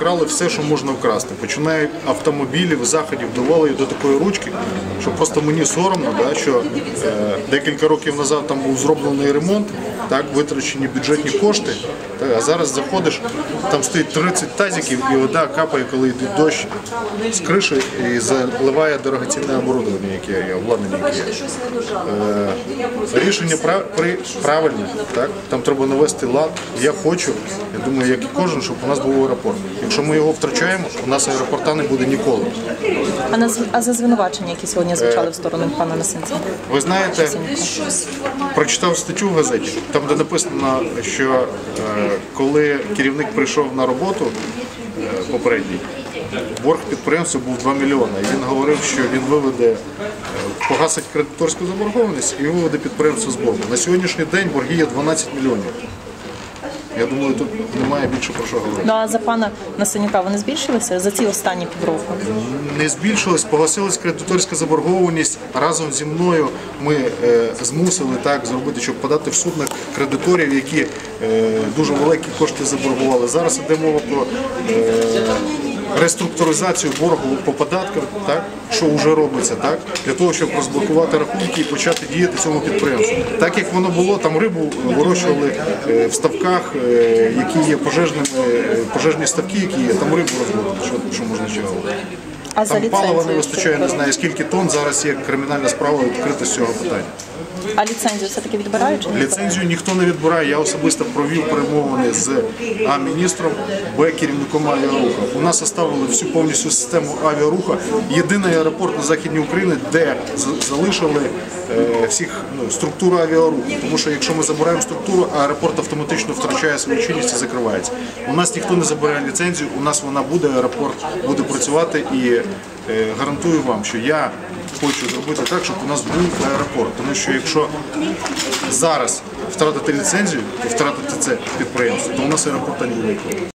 вкрали все, що можна вкрасти. Починають автомобілів, заходів, довели до такої ручки, що просто мені соромно, да, що е, декілька років назад там був зроблений ремонт, так, витрачені бюджетні кошти. А зараз заходиш, там стоїть 30 тазиків і вода капає, коли йде дощ з криші і заливає дорогоцінне оборудовання, яке є, обладнання, яке є. Е, рішення правильне, так? там треба навести лад. Я хочу, я думаю, як і кожен, щоб у нас був аеропорт. Якщо ми його втрачаємо, у нас аеропорта не буде ніколи. А, на, а за звинувачення, які сьогодні звучали в сторону пана Насинця? Ви знаєте, прочитав статтю в газеті, там де написано, що е, коли керівник прийшов на роботу е, попередній, борг підприємства був 2 мільйони. І він говорив, що він виведе, е, погасить кредиторську заборгованість і виведе підприємство з боргу. На сьогоднішній день борги є 12 мільйонів. Я думаю, тут немає більше про що говорити. Ну а за пана Насенюка вони збільшилися за ці останні півроку? не збільшилось, погасилась кредиторська заборгованість. Разом зі мною ми е, змусили так зробити, щоб подати в суд на кредиторів, які е, дуже великі кошти заборгували. Зараз іде мова про е, реструктуризацію боргу по податкам, так що вже робиться, так для того, щоб розблокувати рахунки і почати діяти цьому підприємству. Так як воно було, там рибу вирощували е, в ставках, е, які є пожежними, е, пожежні ставки, які є, там рибу розводили. Що, що можна ще говорити? Там палива не вистачає, не знаю скільки тонн. Зараз є кримінальна справа відкрита з цього питання. А ліцензію все-таки відбирають? чи? Ліцензію ніхто не відбирає. Я особисто провів перемовини з А міністром, Б керівником авіаруху. У нас оставили всю повністю систему авіаруху. Єдиний аеропорт на західній Україні, де залишили е, всіх ну, структуру авіаруху. Тому що якщо ми забираємо структуру, аеропорт автоматично втрачає свою чинність і закривається. У нас ніхто не забирає ліцензію. У нас вона буде, аеропорт буде працювати і е, гарантую вам, що я хочу зробити так, щоб у нас був аеропорт. Тому що якщо зараз втратити ліцензію і втратити це підприємство, то у нас аеропорта не буде.